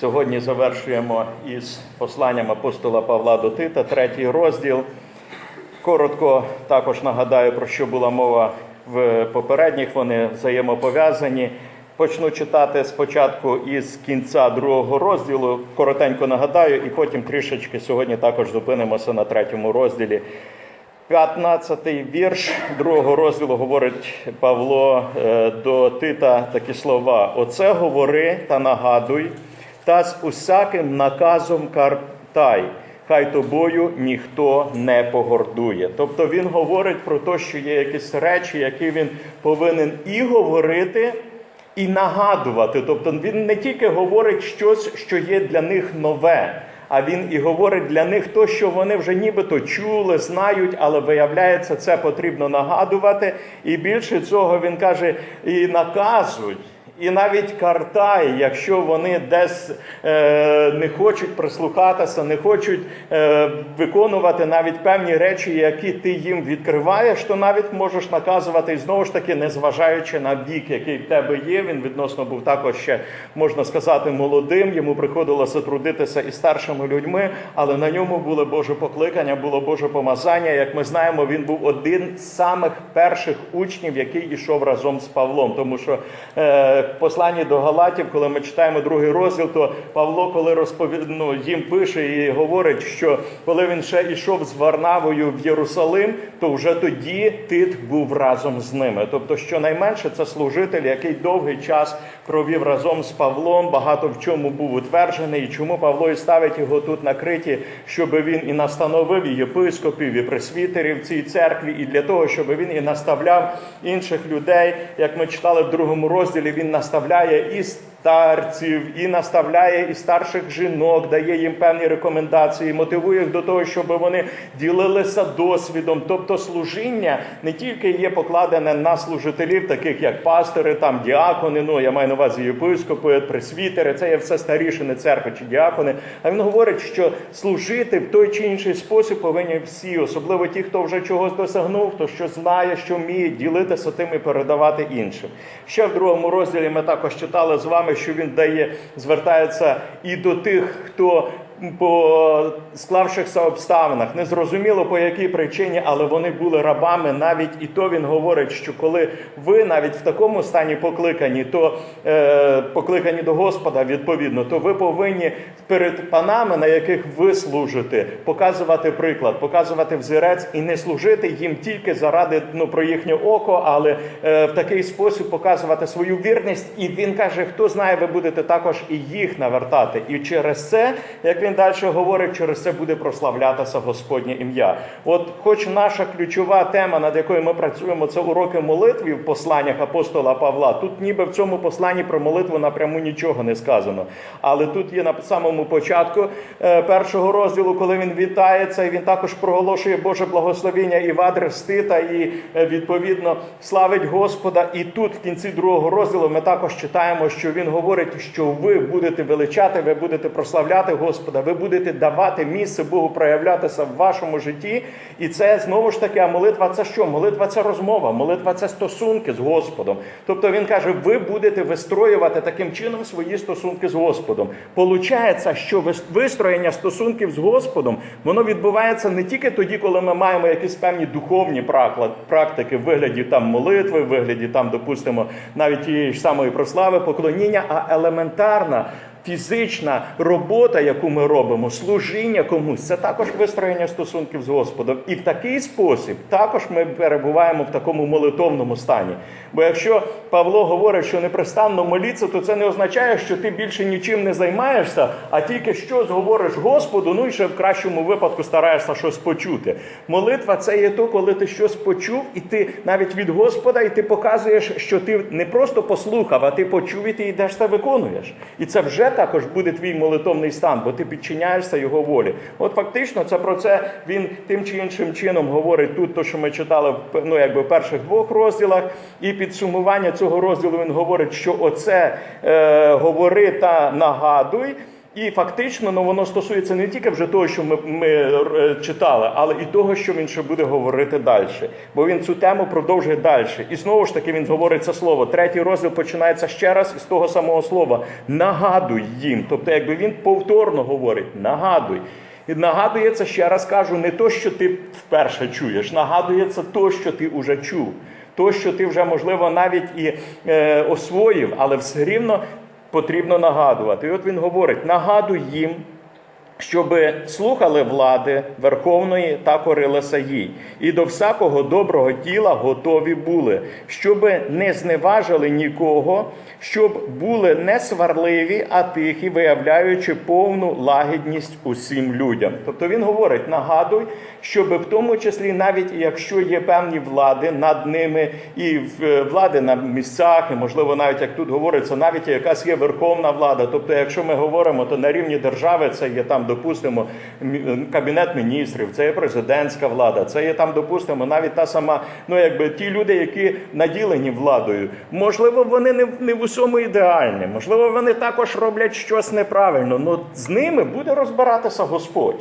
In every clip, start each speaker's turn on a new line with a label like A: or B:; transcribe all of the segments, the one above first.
A: Сьогодні завершуємо із посланням апостола Павла до Тита, третій розділ. Коротко також нагадаю, про що була мова в попередніх, вони взаємопов'язані. Почну читати спочатку із кінця другого розділу. Коротенько нагадаю, і потім трішечки сьогодні також зупинимося на третьому розділі. 15-й вірш другого розділу говорить Павло е, до Тита такі слова: Оце говори та нагадуй, та з усяким наказом картай. Хай тобою ніхто не погордує. Тобто він говорить про те, що є якісь речі, які він повинен і говорити, і нагадувати. Тобто він не тільки говорить щось, що є для них нове, а він і говорить для них то, що вони вже нібито чули, знають, але виявляється, це потрібно нагадувати. І більше цього він каже, і наказують. І навіть картай, якщо вони десь е, не хочуть прислухатися, не хочуть е, виконувати навіть певні речі, які ти їм відкриваєш, то навіть можеш наказувати і знову ж таки, незважаючи на вік, який в тебе є. Він відносно був також ще можна сказати молодим. Йому приходилося трудитися і старшими людьми, але на ньому було Боже покликання, було Боже помазання. Як ми знаємо, він був один з самих перших учнів, який ішов разом з Павлом, тому що. Е, посланні до Галатів, коли ми читаємо другий розділ, то Павло, коли розповід... ну, їм пише і говорить, що коли він ще йшов з Варнавою в Єрусалим, то вже тоді Тит був разом з ними. Тобто, щонайменше, це служитель, який довгий час провів разом з Павлом, багато в чому був утверджений, і чому Павло і ставить його тут на криті, щоб він і настановив і єпископів, і пресвітерів цій церкві, і для того, щоб він і наставляв інших людей, як ми читали в другому розділі, він наставляє і старців, і наставляє і старших жінок, дає їм певні рекомендації, мотивує їх до того, щоб вони ділилися досвідом. Тобто служіння не тільки є покладене на служителів, таких як пастори, там діакони, ну я маю на увазі єпископи, пресвітери, це є все старішини церкви чи діакони. А він говорить, що служити в той чи інший спосіб повинні всі, особливо ті, хто вже чогось досягнув, хто що знає, що вміє ділитися тим і передавати іншим. Ще в другому розділі ми також читали з вами, що він дає, звертається і до тих, хто по склавшихся обставинах, незрозуміло по якій причині, але вони були рабами. Навіть і то він говорить, що коли ви навіть в такому стані покликані, то е, покликані до Господа відповідно, то ви повинні перед панами, на яких ви служите, показувати приклад, показувати взірець і не служити їм тільки заради ну, про їхнє око, але е, в такий спосіб показувати свою вірність. І він каже: хто знає, ви будете також і їх навертати. І через це, як він далі говорить, через це буде прославлятися Господнє ім'я. От, хоч наша ключова тема, над якою ми працюємо, це уроки молитви в посланнях апостола Павла. Тут ніби в цьому посланні про молитву напряму нічого не сказано. Але тут є на самому початку е, першого розділу, коли він вітається, і він також проголошує Боже благословіння і в адрес Тита, і е, відповідно славить Господа. І тут, в кінці другого розділу, ми також читаємо, що він говорить, що ви будете величати, ви будете прославляти Господа, ви будете давати місце Богу проявлятися в вашому житті. І це знову ж таки, а молитва це що? Молитва це розмова, молитва це стосунки з Господом. Тобто він каже, ви будете вистроювати таким чином свої стосунки з Господом. Получається, що вистроєння стосунків з Господом воно відбувається не тільки тоді, коли ми маємо якісь певні духовні практики в вигляді там молитви, в вигляді там, допустимо, навіть тієї ж самої прослави, поклоніння, а елементарна фізична робота, яку ми робимо, служіння комусь, це також вистроєння стосунків з Господом. І в такий спосіб також ми перебуваємо в такому молитовному стані. Бо якщо Павло говорить, що непрестанно моліться, то це не означає, що ти більше нічим не займаєшся, а тільки щось говориш Господу, ну і ще в кращому випадку стараєшся щось почути. Молитва це є то, коли ти щось почув, і ти навіть від Господа, і ти показуєш, що ти не просто послухав, а ти почув, і ти йдеш та виконуєш. І це вже також буде твій молитовний стан, бо ти підчиняєшся його волі. От фактично, це про це він тим чи іншим чином говорить тут, то що ми читали ну, якби в перших двох розділах, і підсумування цього розділу він говорить, що оце е, говори та нагадуй. І фактично ну, воно стосується не тільки вже того, що ми, ми е, читали, але і того, що він ще буде говорити далі. Бо він цю тему продовжує далі. І знову ж таки він говорить це слово. Третій розділ починається ще раз із того самого слова. Нагадуй їм. Тобто, якби він повторно говорить, нагадуй. І нагадує це, ще раз кажу, не то, що ти вперше чуєш, нагадує це то, що ти вже чув. То, що ти вже, можливо, навіть і е, освоїв, але все рівно потрібно нагадувати. І от він говорить: нагадуй їм, щоб слухали влади Верховної та корилися їй, і до всякого доброго діла готові були, щоб не зневажили нікого, щоб були не сварливі, а тихі, виявляючи повну лагідність усім людям. Тобто він говорить: нагадуй, щоб в тому числі, навіть якщо є певні влади над ними, і в- влади на місцях, і можливо, навіть як тут говориться, навіть якась є верховна влада. Тобто, якщо ми говоримо, то на рівні держави це є там, допустимо, мі- кабінет міністрів, це є президентська влада, це є там, допустимо, навіть та сама, ну якби ті люди, які наділені владою, можливо, вони не, не в усьому ідеальні, можливо, вони також роблять щось неправильно. але з ними буде розбиратися Господь.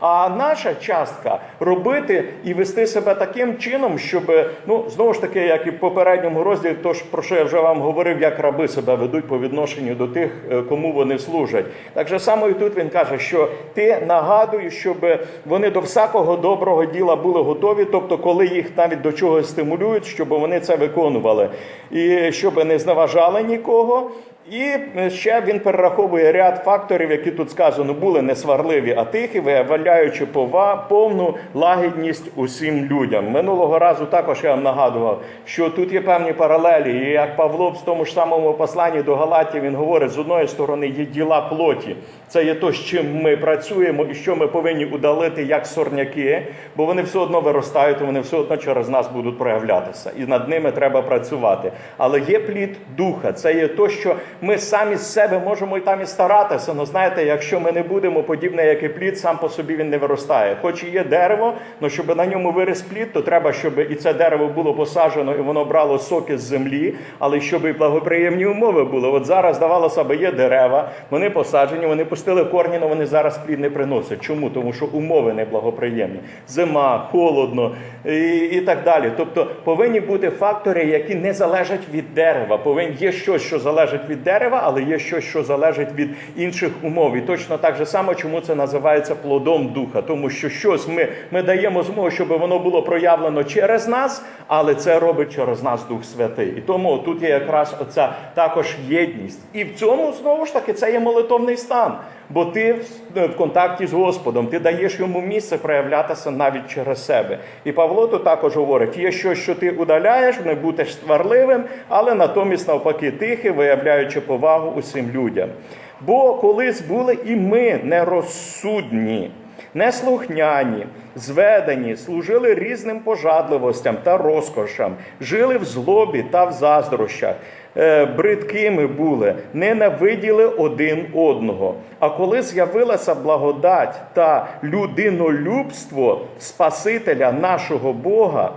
A: А наша частка робити і вести себе таким чином, щоб ну знову ж таки, як і в попередньому розділі, то ж про що я вже вам говорив, як раби себе ведуть по відношенню до тих, е, кому вони служать. Так же само і тут він каже, що ти нагадуєш, щоб вони до всякого доброго діла були готові, тобто, коли їх навіть до чогось стимулюють, щоб вони це виконували, і щоб не зневажали нікого. І ще він перераховує ряд факторів, які тут сказано були не сварливі, а тихі, виявляючи пова, повну лагідність усім людям. Минулого разу також я вам нагадував, що тут є певні паралелі. І як Павло в тому ж самому посланні до Галатів він говорить: з одної сторони є діла плоті. Це є то, з чим ми працюємо і що ми повинні удалити як сорняки, бо вони все одно виростають, вони все одно через нас будуть проявлятися. І над ними треба працювати. Але є плід духа. Це є то, що ми самі з себе можемо і там і старатися. Ну знаєте, якщо ми не будемо подібне, як і плід, сам по собі він не виростає. Хоч і є дерево, але щоб на ньому виріс плід, то треба, щоб і це дерево було посаджено, і воно брало соки з землі, але щоб і благоприємні умови були. От зараз здавалося б, є дерева, вони посаджені, вони пустили корні, але вони зараз плід не приносять. Чому? Тому що умови неблагоприємні. Зима, холодно і, і так далі. Тобто повинні бути фактори, які не залежать від дерева. Повинні є щось, що залежить від дерева, але є щось, що залежить від інших умов. І точно так же само, чому це називається плодом духа, тому що щось ми, ми даємо змогу, щоб воно було проявлено через нас, але це робить через нас Дух Святий. І тому тут є якраз оця також єдність. І в цьому знову ж таки це є молитовний стан. Бо ти в- в контакті з Господом, ти даєш йому місце проявлятися навіть через себе. І Павло тут також говорить: є щось, що ти удаляєш, не будеш сварливим, але натомість навпаки тихий, виявляючи повагу усім людям. Бо колись були і ми нерозсудні, неслухняні, зведені, служили різним пожадливостям та розкошам, жили в злобі та в заздрощах. Е, бридкими були, ненавиділи один одного. А коли з'явилася благодать та людинолюбство Спасителя нашого Бога,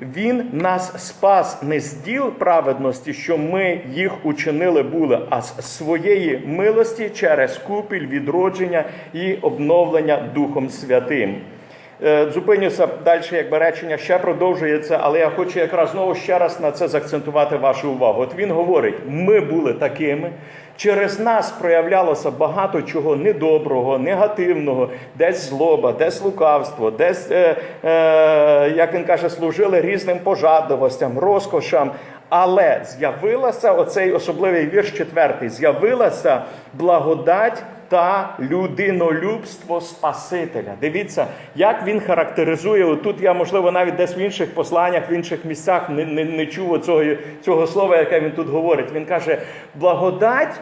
A: він нас спас не з діл праведності, що ми їх учинили були, а з своєї милості через купіль відродження і обновлення Духом Святим. Е, Зупинюся далі, якби речення ще продовжується, але я хочу якраз знову ще раз на це заакцентувати вашу увагу. От він говорить: ми були такими. Через нас проявлялося багато чого недоброго, негативного, десь злоба, десь лукавство, десь, е, е, як він каже, служили різним пожадливостям, розкошам. Але з'явилася оцей особливий вірш четвертий: з'явилася благодать та людинолюбство Спасителя. Дивіться, як він характеризує. Тут я, можливо, навіть десь в інших посланнях, в інших місцях не, не, не чув цього, цього слова, яке він тут говорить. Він каже: благодать.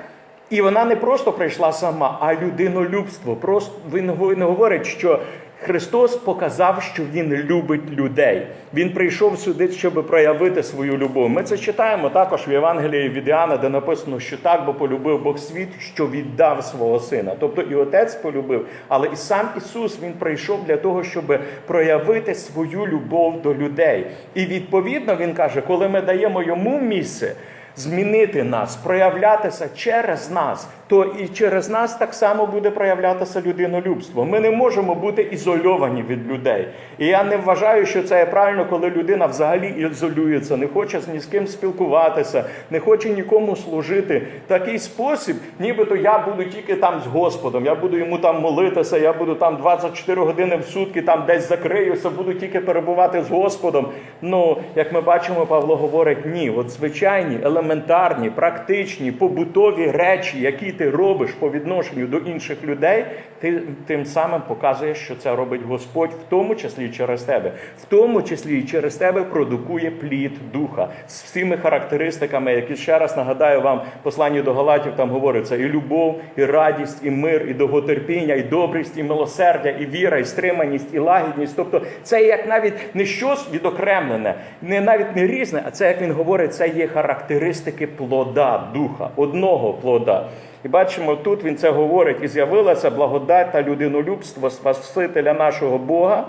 A: І вона не просто прийшла сама, а людинолюбство. Просто він гов- він говорить, що Христос показав, що Він любить людей. Він прийшов сюди, щоб проявити свою любов. Ми це читаємо також в Євангелії від Іоанна, де написано, що так бо полюбив Бог світ, що віддав свого сина. Тобто і Отець полюбив, але і сам Ісус Він прийшов для того, щоб проявити свою любов до людей. І відповідно Він каже, коли ми даємо йому місце змінити нас, проявлятися через нас, то і через нас так само буде проявлятися людинолюбство. Ми не можемо бути ізольовані від людей. І я не вважаю, що це є правильно, коли людина взагалі ізолюється, не хоче ні з ким спілкуватися, не хоче нікому служити. Такий спосіб, нібито я буду тільки там з Господом, я буду йому там молитися, я буду там 24 години в сутки, там десь закриюся, буду тільки перебувати з Господом. Ну, як ми бачимо, Павло говорить, ні, от звичайні, елементарні, практичні, побутові речі, які ти робиш по відношенню до інших людей, ти тим самим показуєш, що це робить Господь, в тому числі через тебе, в тому числі і через тебе продукує плід духа з всіми характеристиками, які ще раз нагадаю вам, посланні до Галатів там говориться і любов, і радість, і мир, і довготерпіння, і добрість, і милосердя, і віра, і стриманість, і лагідність. Тобто, це як навіть не щось відокремлене, не навіть не різне, а це як він говорить, це є характеристики плода духа, одного плода. І бачимо, тут він це говорить, і з'явилася благодать та людинолюбство Спасителя нашого Бога.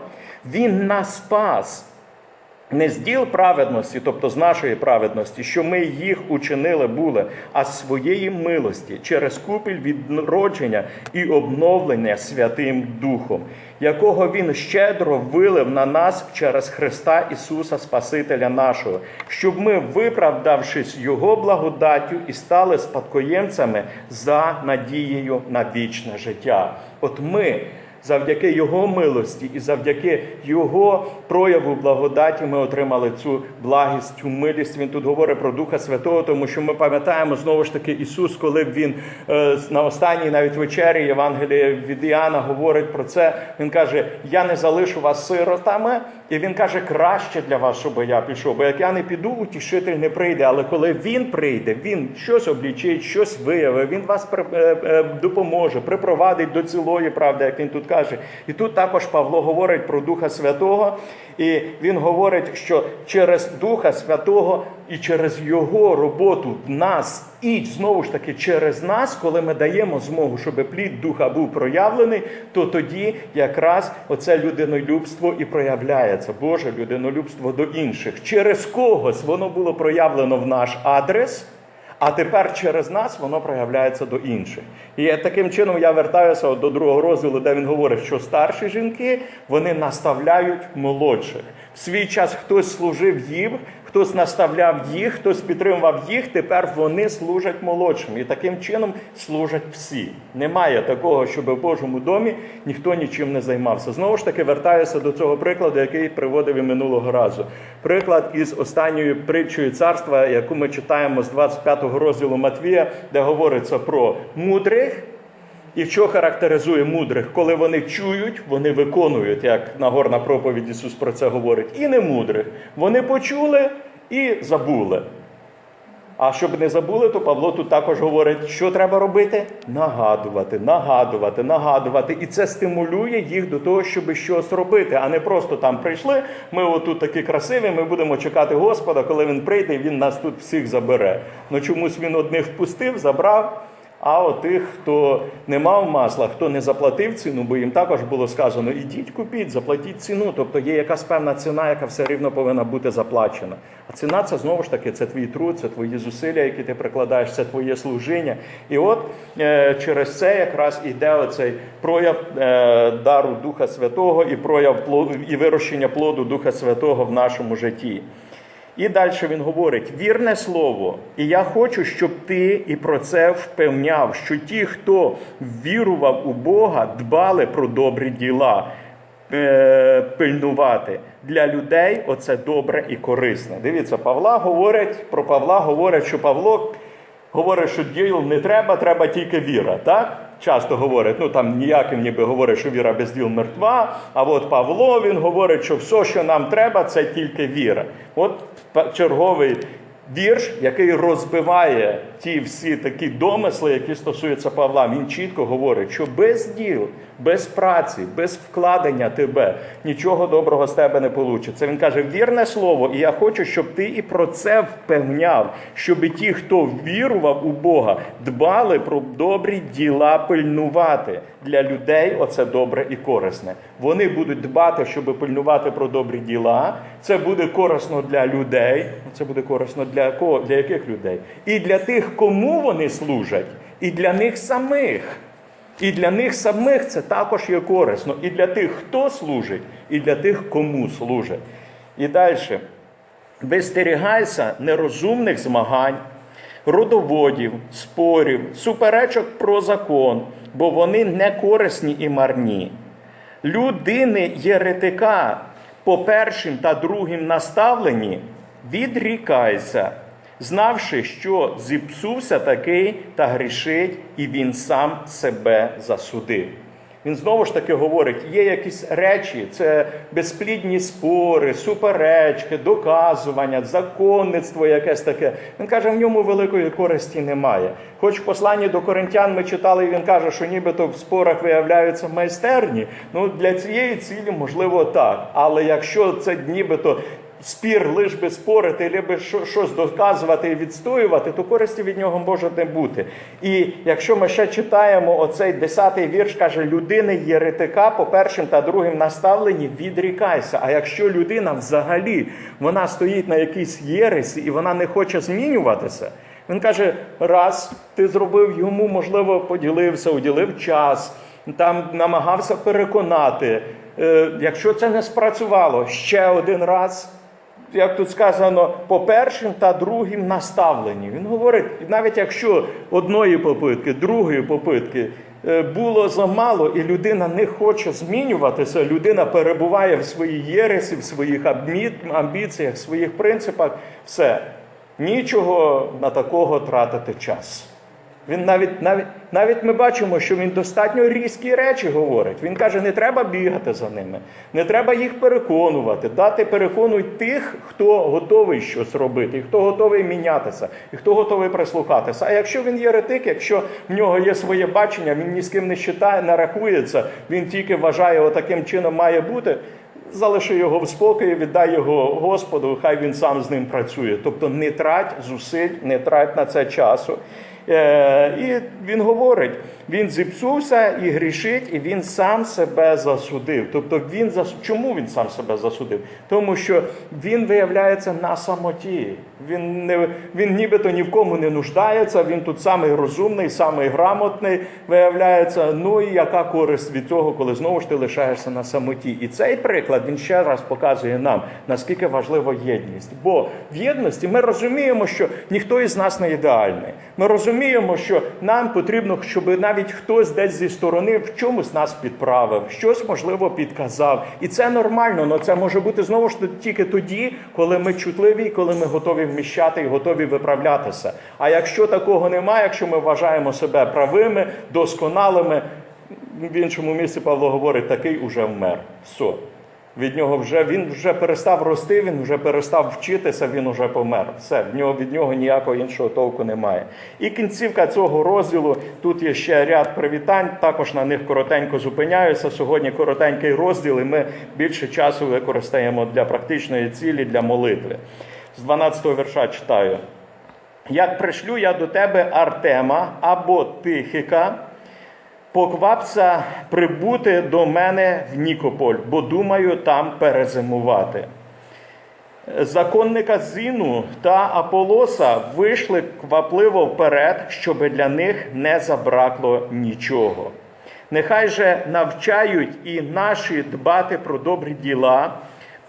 A: Він нас спас. Не з діл праведності, тобто з нашої праведності, що ми їх учинили були, а з своєї милості через купіль відродження і обновлення Святим Духом, якого Він щедро вилив на нас через Христа Ісуса Спасителя нашого, щоб ми, виправдавшись Його благодаттю, і стали спадкоємцями за надією на вічне життя. От ми. Завдяки Його милості і завдяки Його прояву благодаті ми отримали цю благість, цю милість. Він тут говорить про Духа Святого, тому що ми пам'ятаємо знову ж таки Ісус, коли він е, на останній навіть вечері Євангелія від Іоанна говорить про це. Він каже: Я не залишу вас сиротами, і він каже, краще для вас, щоб я пішов. Бо як я не піду, утішитель не прийде. Але коли він прийде, він щось облічить, щось виявить, він вас е, е, допоможе, припровадить до цілої правди, як він тут каже. І тут також Павло говорить про Духа Святого, і він говорить, що через Духа Святого і через Його роботу в нас, і знову ж таки через нас, коли ми даємо змогу, щоб плід Духа був проявлений, то тоді якраз оце людинолюбство і проявляється. Боже людинолюбство до інших. Через когось воно було проявлено в наш адрес. А тепер через нас воно проявляється до інших. І таким чином я вертаюся до другого розділу, де він говорить, що старші жінки вони наставляють молодших. В свій час хтось служив їм, хтось наставляв їх, хтось підтримував їх. Тепер вони служать молодшим. І таким чином служать всі. Немає такого, щоб в Божому домі ніхто нічим не займався. Знову ж таки, вертаюся до цього прикладу, який приводив і минулого разу. Приклад із останньою притчою царства, яку ми читаємо з 25-го розділу Матвія, де говориться про мудрих. І що характеризує мудрих? Коли вони чують, вони виконують, як Нагорна проповідь Ісус про це говорить. І не мудрих. Вони почули і забули. А щоб не забули, то Павло тут також говорить, що треба робити? Нагадувати, нагадувати, нагадувати. І це стимулює їх до того, щоб щось робити, а не просто там прийшли. Ми отут такі красиві, ми будемо чекати Господа, коли він прийде, він нас тут всіх забере. Ну чомусь він одних впустив, забрав. А от тих, хто не мав масла, хто не заплатив ціну, бо їм також було сказано: ідіть купіть, заплатіть ціну. Тобто є якась певна ціна, яка все рівно повинна бути заплачена. А ціна це знову ж таки це твій труд, це твої зусилля, які ти прикладаєш, це твоє служіння. І от е, через це якраз іде оцей прояв е, дару Духа Святого і прояв плоду, і вирощення плоду Духа Святого в нашому житті. І далі він говорить: вірне слово, і я хочу, щоб ти і про це впевняв, що ті, хто вірував у Бога, дбали про добрі діла, е, пильнувати. Для людей оце добре і корисне. Дивіться, Павла говорить про Павла говорять, що Павло говорить, що діл не треба, треба тільки віра. Так? Часто говорять, ну там ніяким ніби говорить, що віра без діл мертва. А от Павло він говорить, що все, що нам треба, це тільки віра. От черговий вірш, який розбиває ті всі такі домисли, які стосуються Павла. Він чітко говорить, що без діл, без праці, без вкладення тебе нічого доброго з тебе не вийде. Він каже: вірне слово, і я хочу, щоб ти і про це впевняв, щоб ті, хто вірував у Бога, дбали про добрі діла пильнувати. Для людей оце добре і корисне. Вони будуть дбати, щоб пильнувати про добрі діла. Це буде корисно для людей. Це буде корисно для кого? Для яких людей? І для тих, кому вони служать. І для них самих. І для них самих це також є корисно. І для тих, хто служить, і для тих, кому служить. І далі. Вистерігайся нерозумних змагань, родоводів, спорів, суперечок про закон, бо вони не корисні і марні. Людини єретика по першим та другим наставленні відрікайся, знавши, що зіпсувся такий та грішить, і він сам себе засудив. Він знову ж таки говорить: є якісь речі, це безплідні спори, суперечки, доказування, законництво якесь таке. Він каже, в ньому великої користі немає. Хоч в посланні до коринтян ми читали, і він каже, що нібито в спорах виявляються майстерні. Ну для цієї цілі можливо так. Але якщо це нібито спір лиш би спорити, лише що- щось доказувати і відстоювати, то користі від нього може не бути. І якщо ми ще читаємо оцей 10-й вірш, каже, людини єретика по першим та другим наставленні відрікайся. А якщо людина взагалі вона стоїть на якійсь єресі і вона не хоче змінюватися, він каже: раз ти зробив йому, можливо, поділився, уділив час, там намагався переконати. Е, Якщо це не спрацювало, ще один раз як тут сказано, по першим та другим наставленні. Він говорить, навіть якщо одної попитки, другої попитки е, було замало, і людина не хоче змінюватися, людина перебуває в своїй єресі, в своїх амбіціях, в своїх принципах, все. Нічого на такого тратити час. Він навіть, навіть, навіть ми бачимо, що він достатньо різкі речі говорить. Він каже, не треба бігати за ними, не треба їх переконувати. Дати переконуй тих, хто готовий щось робити, і хто готовий мінятися, і хто готовий прислухатися. А якщо він єретик, якщо в нього є своє бачення, він ні з ким не считає, не рахується, він тільки вважає, отаким чином має бути. Залиши його в спокої, віддай його Господу, хай він сам з ним працює. Тобто не трать зусиль, не трать на це часу. Е, і він говорить: він зіпсувся і грішить, і він сам себе засудив. Тобто, він зас... чому він сам себе засудив? Тому що він виявляється на самоті. Він не він нібито ні в кому не нуждається. Він тут самий розумний, самий грамотний виявляється. Ну і яка користь від цього, коли знову ж ти лишаєшся на самоті? І цей приклад він ще раз показує нам, наскільки важлива єдність. Бо в єдності ми розуміємо, що ніхто із нас не ідеальний. Ми розуміємо, що нам потрібно, щоб навіть хтось десь зі сторони в чомусь нас підправив, щось можливо підказав. І це нормально, але це може бути знову ж тільки тоді, коли ми чутливі, коли ми готові вміщати і готові виправлятися. А якщо такого немає, якщо ми вважаємо себе правими, досконалими, в іншому місці Павло говорить, такий уже вмер. Все. Від нього вже він вже перестав рости, він вже перестав вчитися, він вже помер. Все, в нього від нього ніякого іншого толку немає. І кінцівка цього розділу тут є ще ряд привітань. Також на них коротенько зупиняюся. Сьогодні коротенький розділ, і ми більше часу використаємо для практичної цілі, для молитви. З 12-го вірша читаю. Як пришлю я до тебе Артема або Тихика, поквапся прибути до мене в Нікополь, бо думаю там перезимувати. Законника Зіну та Аполоса вийшли квапливо вперед, щоби для них не забракло нічого. Нехай же навчають і наші дбати про добрі діла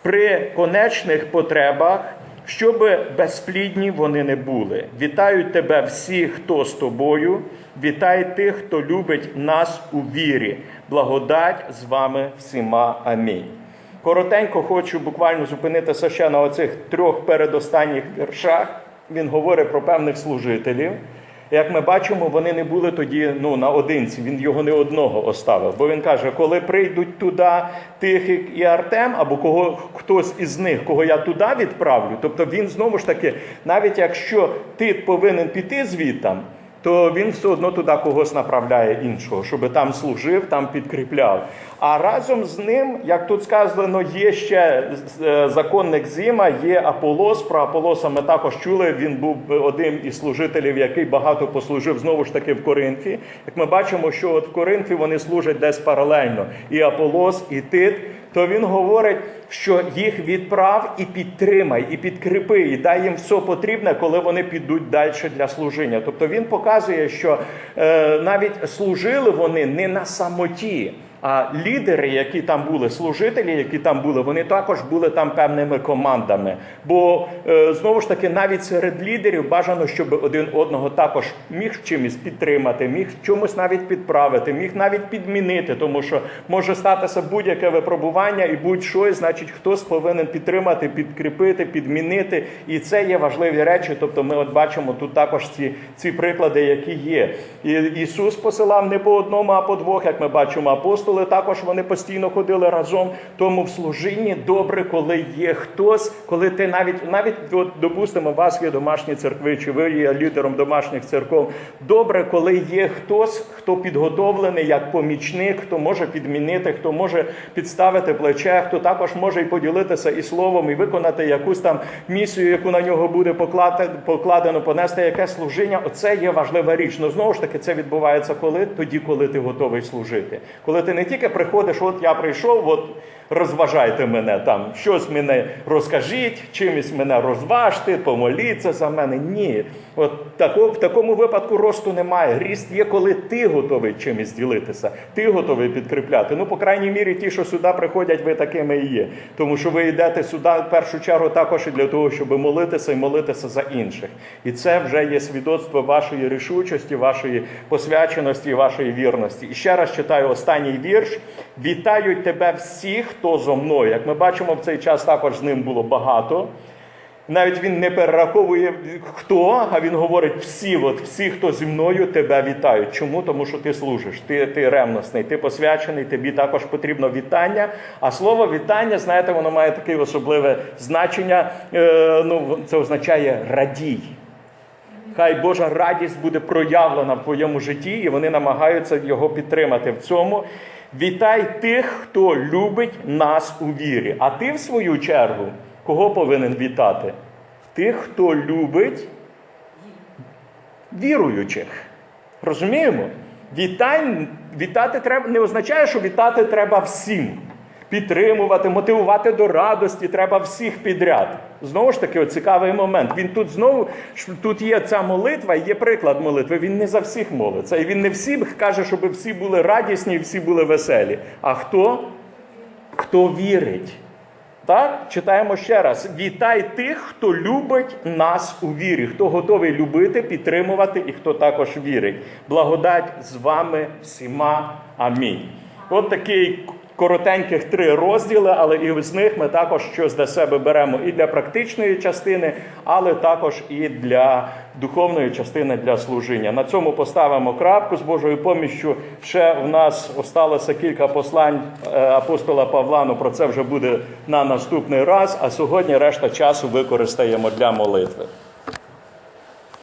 A: при конечних потребах, щоб безплідні вони не були. Вітаю тебе всі, хто з тобою, вітай тих, хто любить нас у вірі. Благодать з вами всіма. Амінь. Коротенько хочу буквально зупинитися ще на оцих трьох передостанніх віршах. Він говорить про певних служителів. Як ми бачимо, вони не були тоді ну, наодинці, він його не одного оставив. Бо він каже, коли прийдуть туди Тихик і Артем, або кого хтось із них, кого я туди відправлю, тобто він знову ж таки, навіть якщо ти повинен піти звідтам, то він все одно туди когось направляє іншого, щоб там служив, там підкріпляв. А разом з ним, як тут сказано, є ще е, законник Зіма, є Аполос. Про Аполоса ми також чули. Він був одним із служителів, який багато послужив знову ж таки в Коринфі. Як ми бачимо, що от в Коринфі вони служать десь паралельно. І Аполос, і Тит то він говорить, що їх відправ і підтримай, і підкріпи, і дай їм все потрібне, коли вони підуть далі для служіння. Тобто він показує, що е, навіть служили вони не на самоті. А лідери, які там були, служителі, які там були, вони також були там певними командами. Бо е, знову ж таки, навіть серед лідерів бажано, щоб один одного також міг чимось підтримати, міг чомусь навіть підправити, міг навіть підмінити, тому що може статися будь-яке випробування і будь-що, і, значить, хтось повинен підтримати, підкріпити, підмінити. І це є важливі речі. Тобто, ми от бачимо тут також ці, ці приклади, які є. І Ісус посилав не по одному, а по двох, як ми бачимо, апостоли також вони постійно ходили разом. Тому в служінні добре, коли є хтось, коли ти навіть навіть допустимо, у вас є домашні церкви, чи ви є лідером домашніх церков. Добре, коли є хтось, хто підготовлений як помічник, хто може підмінити, хто може підставити плече, хто також може і поділитися і словом, і виконати якусь там місію, яку на нього буде покладе- покладено, понести якесь служіння. Оце є важлива річ. Ну знову ж таки, це відбувається коли? Тоді, коли ти готовий служити. Коли ти не тільки приходиш, от я прийшов, от розважайте мене там, щось мене розкажіть, чимось мене розважте, помоліться за мене. Ні. От тако, в такому випадку росту немає. Ріст є, коли ти готовий чимось ділитися, ти готовий підкріпляти. Ну, по крайній мірі, ті, що сюди приходять, ви такими і є. Тому що ви йдете сюди в першу чергу також і для того, щоб молитися і молитися за інших. І це вже є свідоцтво вашої рішучості, вашої посвяченості вашої вірності. І ще раз читаю останній вірш. Вітають тебе всі, хто зо мною. Як ми бачимо, в цей час також з ним було багато. Навіть він не перераховує хто, а він говорить всі, от всі, хто зі мною тебе вітають. Чому? Тому що ти служиш, ти, ти ревностний, ти посвячений, тобі також потрібно вітання. А слово вітання, знаєте, воно має таке особливе значення. Е, ну, це означає радій. Хай Божа радість буде проявлена в твоєму житті, і вони намагаються його підтримати в цьому. Вітай тих, хто любить нас у вірі. А ти, в свою чергу, кого повинен вітати? Тих, хто любить віруючих. Розуміємо? Вітай, вітати треба не означає, що вітати треба всім. Підтримувати, мотивувати до радості треба всіх підряд. Знову ж таки, цікавий момент. Він тут знову тут є ця молитва, є приклад молитви. Він не за всіх молиться. І він не всім каже, щоб всі були радісні і всі були веселі. А хто? Хто вірить? Так, читаємо ще раз: вітай тих, хто любить нас у вірі, хто готовий любити, підтримувати і хто також вірить. Благодать з вами всіма. Амінь. От такий коротеньких три розділи, але і з них ми також щось для себе беремо і для практичної частини, але також і для духовної частини для служіння. На цьому поставимо крапку з Божою поміччю. Ще в нас осталося кілька послань е, апостола Павла. Ну про це вже буде на наступний раз. А сьогодні решта часу використаємо для молитви.